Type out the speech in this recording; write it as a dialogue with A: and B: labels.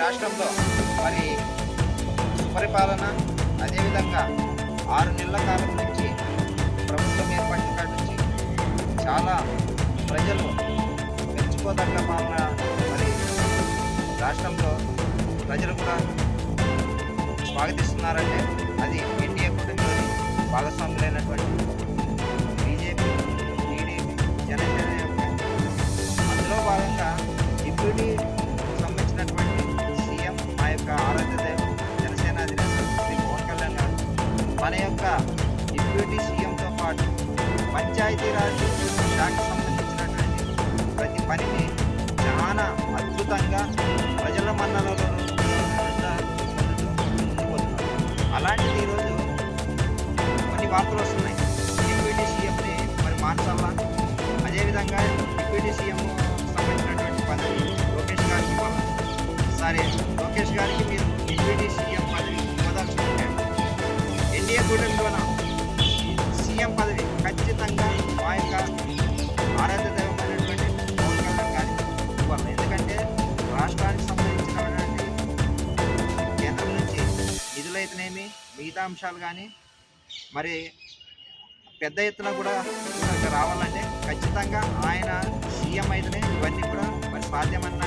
A: రాష్ట్రంలో మరి సుపరిపాలన అదేవిధంగా ఆరు నెలల కాలం నుంచి ప్రభుత్వం ఏర్పడిన కాడి నుంచి చాలా ప్రజలు మెచ్చుకోదగ్గ మాన మరి రాష్ట్రంలో ప్రజలు కూడా స్వాగతిస్తున్నారంటే అది ఎన్డీఏ కూటమిలోని భాగస్వాములైనటువంటి పంచాయతీరాజ్ శాఖకు సంబంధించినటువంటి ప్రతి పనిని చాలా అద్భుతంగా ప్రజల మన్నలలో అలాంటిది ఈరోజు కొన్ని వార్తలు వస్తున్నాయి. డిప్యూటీ సీఎంని మరి మార్చాలా? అదేవిధంగా డిప్యూటీ సీఎం సంబంధించినటువంటి పదవి లోకేష్ గారికి ఇవ్వాలి? సరే లోకేష్ గారికి మీరు డిప్యూటీ సీఎం పదవి ఇవ్వదలుచుకుంటే ఎన్డీఏ కూటమిలోన? నిధులైతేనేమి మిగతా అంశాలు కానీ మరి పెద్ద ఎత్తున కూడా రావాలంటే ఖచ్చితంగా ఆయన సీఎం అయితేనే ఇవన్నీ కూడా మరి సాధ్యమని